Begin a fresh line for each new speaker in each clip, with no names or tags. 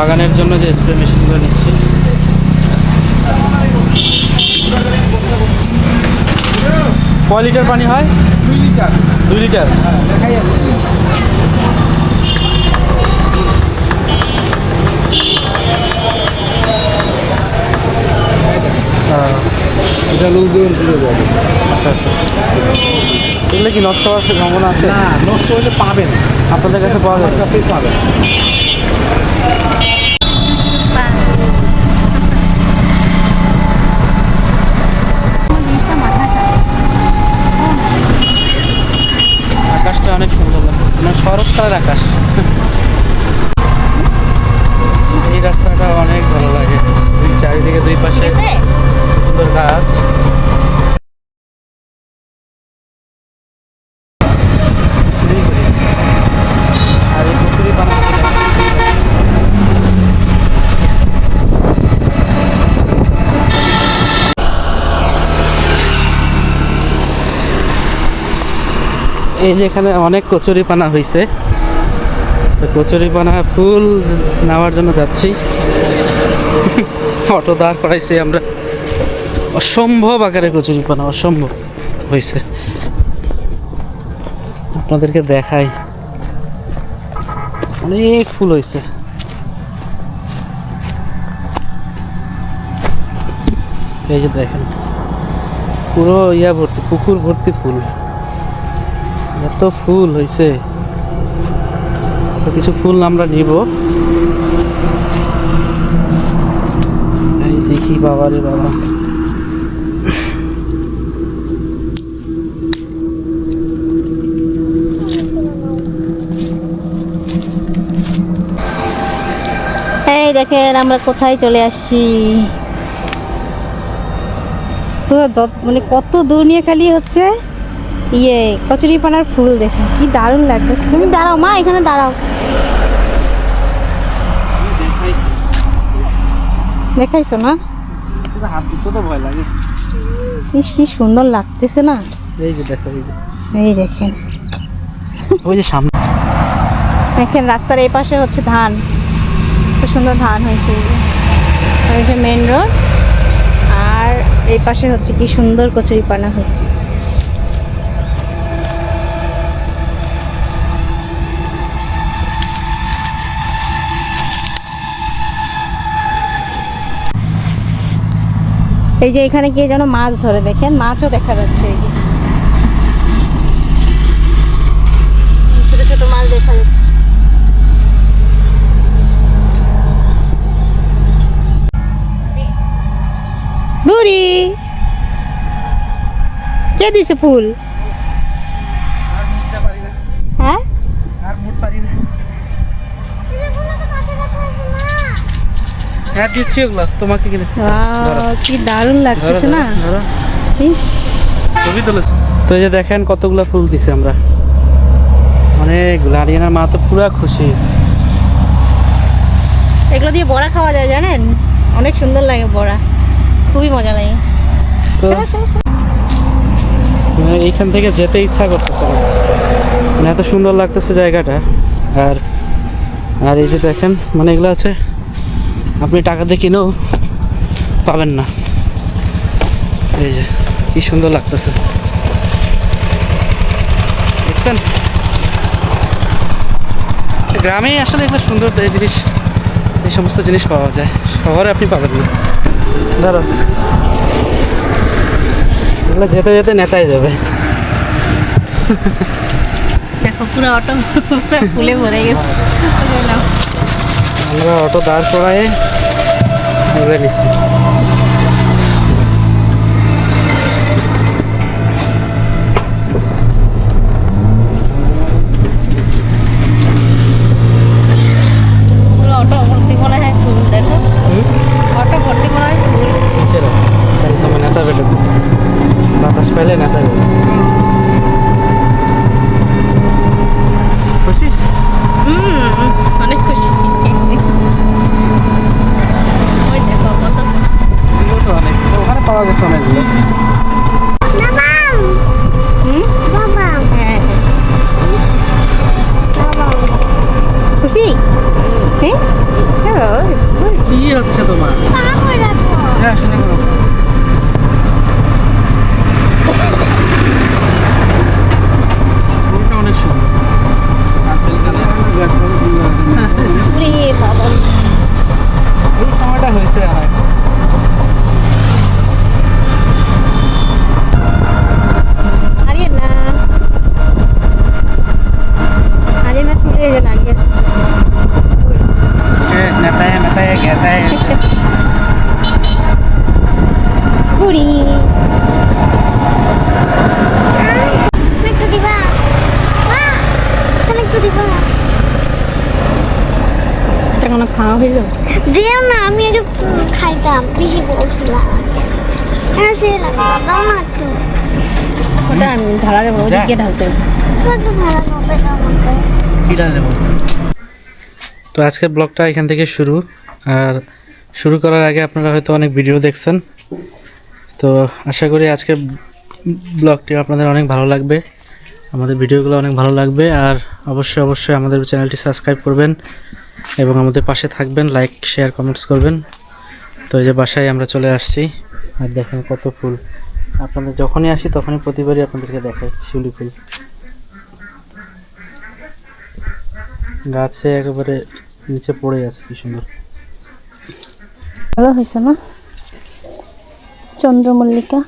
বাগানের জন্য যে স্প্রে মেশিনগুলো নিচ্ছি। কয় লিটার পানি হয়?
দুই লিটার।
দুই লিটার?
আছে। এটা দিয়ে তুলে যাবে।
আচ্ছা আচ্ছা। এগুলো কি নষ্ট হওয়ার সম্ভাবনা আছে?
না নষ্ট হলে পাবেন।
আপনাদের কাছে পাওয়া যাবে?
কাছেই পাবেন
আকাশটা অনেক সুন্দর লাগছে মানে শরৎকালের আকাশ এই রাস্তাটা অনেক ভালো লাগে দুই চারিদিকে দুই পাশে সুন্দর গাছ শিলিগুড়ি। আর এই কচুরি পানা এই যে এখানে অনেক কচুরি পানা হয়েছে কচুরি পানা ফুল নেওয়ার জন্য যাচ্ছি। অটো দাঁড় করাইছি আমরা। অসম্ভব আকারে কচুরি পানা, অসম্ভব হয়েছে আপনাদেরকে দেখাই। অনেক ফুল হয়েছে এই যে দেখেন, পুরো ইয়া ভর্তি, পুকুর ভর্তি ফুল। এত ফুল হয়েছে কিছু ফুল আমরা নিব। দেখি বাবা রে বাবা।
দেখেন, আমরা কোথায় চলে আসছি? তো মানে কত দূর নিয়ে খালি হচ্ছে? ইয়ে কচুরি পানার ফুল দেখে কি দারুণ লাগতেছে। তুমি দাঁড়াও মা এখানে দাঁড়াও। দেখাইছো না? কি সুন্দর লাগতেছে না?
এই যে দেখো এই
দেখেন।
ওই যে সামনে।
দেখেন রাস্তার এই পাশে হচ্ছে ধান। খুব সুন্দর ধান হয়েছে। এই যে। মেন রোড আর এই পাশে হচ্ছে কি সুন্দর কচুরি পানা হয়েছে। এই যে এখানে গিয়ে যেন মাছ ধরে, দেখেন? মাছও দেখা যাচ্ছে এই যে। ছোট ছোট মাছ দেখা যাচ্ছে। বুড়ি! কে দিছে ফুল? হ্যাঁ
দিচ্ছি ওগুলো তোমাকে কিনে।
কি দারুণ লাগতেছে না?
ছবি তুলে। তো এই যে দেখেন কতগুলো ফুল দিছে আমরা। অনেকগুলো। আরিয়ানার মা তো পুরা খুশি।
এগুলো দিয়ে বড়া খাওয়া যায় জানেন? অনেক সুন্দর লাগে বড়া। খুবই মজা লাগে।
মানে এইখান থেকে যেতে ইচ্ছা করতেছে না। মানে এত সুন্দর লাগতেছে জায়গাটা। আর আর এই যে দেখেন মানে এগুলো আছে আপনি টাকা দিয়ে কিনেও পাবেন না। এই যে কি সুন্দর লাগতেছে। দেখছেন? গ্রামেই আসলে এগুলো সুন্দর এই জিনিস এই সমস্ত জিনিস পাওয়া যায়। শহরে আপনি পাবেন না। ধরো এগুলো যেতে যেতে নেতায় যাবে।
দেখো পুরো অটো পুরো ফুলে ভরে গেছে। নাও।
আমরা অটো দাঁড় করায় এগুলো নিচ্ছি
পুরো অটো ভর্তি মনে হয় ফুল দেখো অটো ভর্তি মনে হয় ফুল
নিচে রাখ তাহলে তোমার নেতা বেটে বাতাস পাইলে নেতা বেটে খুশি
হুম অনেক খুশি ওই দেখো কত
এগুলো তো অনেক ওখানে পাওয়া গেছে অনেকগুলো
হুম হ্যাঁ খুশি হ্যাঁ হ্যালো
তোমার হ্যাঁ শুনে করো ফুলটা অনেক সুন্দর আপেল কালার
ওরে বাবা
এই সময়টা হয়েছে আর
আরিয়ানা আরিয়ানা চলে যে লাগিয়ে আসছে
শেষ নেতায় নেতায় গেতায়
বুড়ি
একটু দিবা মা এখানে একটু দিবা
এটা কোনো খাওয়া হইল
দিও না? আমি আগে খাইতাম। বেশি হ্যাঁ সে দাও না একটু।
ওটা আমি ঢালা দেবো ওদিকে ঢালতে
তো আজকের ব্লগটা এখান থেকে শুরু। আর শুরু করার আগে আপনারা হয়তো অনেক ভিডিও দেখছেন। তো আশা করি আজকের ব্লগটি আপনাদের অনেক ভালো লাগবে। আমাদের ভিডিওগুলো অনেক ভালো লাগবে। আর অবশ্যই অবশ্যই আমাদের চ্যানেলটি সাবস্ক্রাইব করবেন। এবং আমাদের পাশে থাকবেন লাইক শেয়ার কমেন্টস করবেন। তো এই যে বাসায় আমরা চলে আসছি। আর দেখেন কত ফুল। আপনাদের যখনই আসি তখনই প্রতিবারই আপনাদেরকে দেখাই শিউলি ফুল। গাছে একেবারে নিচে পড়ে আছে, কি সুন্দর।
ভালো হয়েছে না? চন্দ্রমল্লিকা।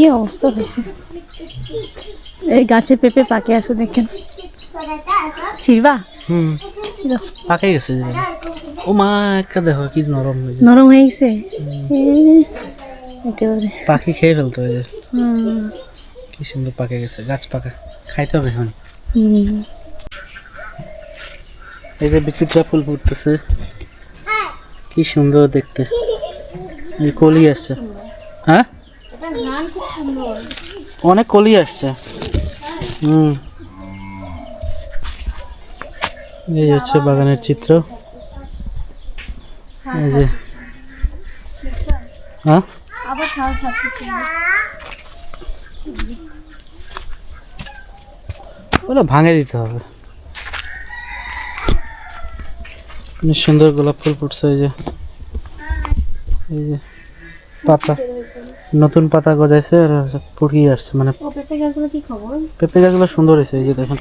কি অবস্থা হয়েছে এই গাছে পেঁপে পাকে আছে দেখেন। ছিড়বা?
হুম। পাকে গেছে ও মা একটা দেখো কি নরম হয়েছে
নরম হয়ে গেছে? একেবারে।
পাখি খেয়ে ফেলতে হয়
হুম।
কি সুন্দর পাকে গেছে গাছ পাকা। খাইতে হবে এখন। এই যে বিচিত্রা ফুল ফুটতেছে। কি সুন্দর দেখতে। কলি আসছে। হ্যাঁ? অনেক কলি আসছে। হুম। এই হচ্ছে বাগানের চিত্র। এই যে। হ্যাঁ? ওটা ভাঙে দিতে হবে। সুন্দর গোলাপ ফুল ফুটছে এই যে। এই যে। পাতা। নতুন পাতা গজাইছে আর পুড়িয়ে আসছে মানে
পেঁপে গাছগুলো কি খবর?
পেঁপে গাছগুলো সুন্দর হয়েছে এই যে দেখেন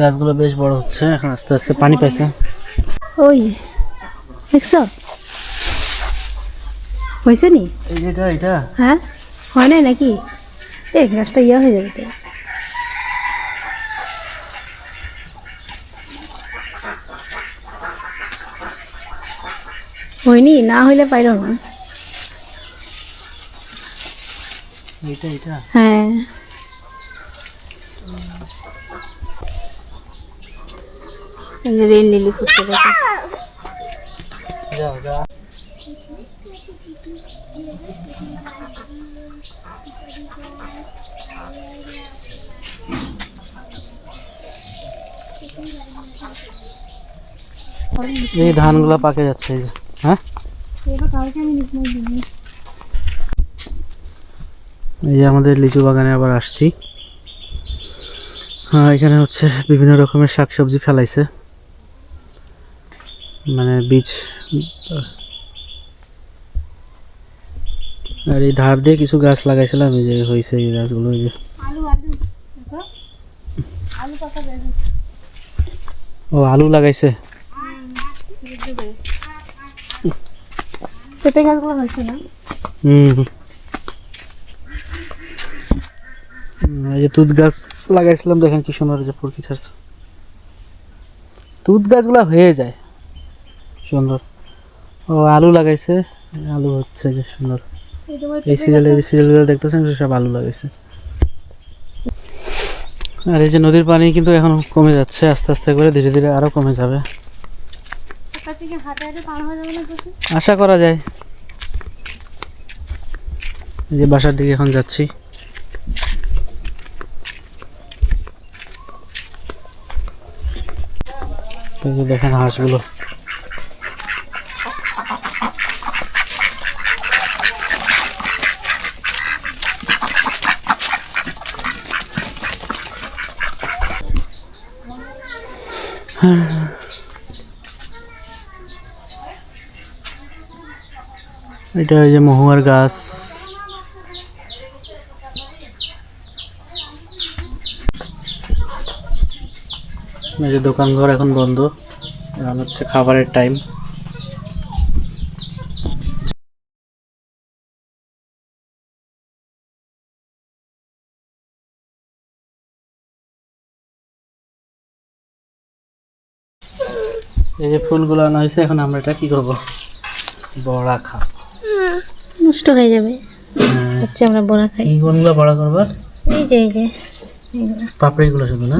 গাছগুলো বেশ বড় হচ্ছে এখন আস্তে আস্তে পানি পাইছে।
ওই দেখছ? হয়েছে নি?
এই এটা এটা?
হ্যাঁ? হয় নাই নাকি? এ গাছটা ইয়া হয়ে যাবে তো। হয়নি না হইলে পাইল না।
এইটা এটা
হ্যাঁ এই যে রেল লিলি ফুটছে দেখো
যাও যা এই ধানগুলো পাকে যাচ্ছে এই যে হ্যাঁ এই যে আমাদের লিচু বাগানে আবার আসছি। হ্যাঁ এখানে হচ্ছে বিভিন্ন রকমের শাকসবজি ফেলাইছে। মানে বীজ আর এই ধার দিয়ে কিছু গাছ লাগাইছিলাম এই যে হয়েছে এই গাছগুলো এই যে। ও আলু লাগাইছে?
পেঁপে গাছগুলো হয়েছে না?
হুম হুম। হুম, এই যে তুত গাছ লাগাইছিলাম দেখেন কি সুন্দর যে ফুরকি ছাড়ছে। তুত গাছগুলো হয়ে যায়। সুন্দর। ও আলু লাগাইছে। আলু হচ্ছে যে সুন্দর। এই সিরিয়াল এই সিরিয়ালগুলো দেখতেছেন সব আলু লাগাইছে। আর এই যে নদীর পানি কিন্তু এখন কমে যাচ্ছে আস্তে আস্তে করে ধীরে ধীরে আরও কমে যাবে। আশা করা যায়। এই যে বাসার দিকে এখন যাচ্ছি। এই যে দেখেন হাঁসগুলো। এটা ওই যে মহুয়ার গাছ। এই যে দোকানঘর এখন বন্ধ এখন হচ্ছে খাবারের টাইম এই যে ফুলগুলো আনা হয়েছে এখন আমরা এটা কি করব? বড়া খাব।
নষ্ট হয়ে যাবে। হচ্ছে আমরা বড়া খাই।
এই কোনগুলো বড়া করবার
এই যে এই যে।
পাপড়িগুলো শুধু না?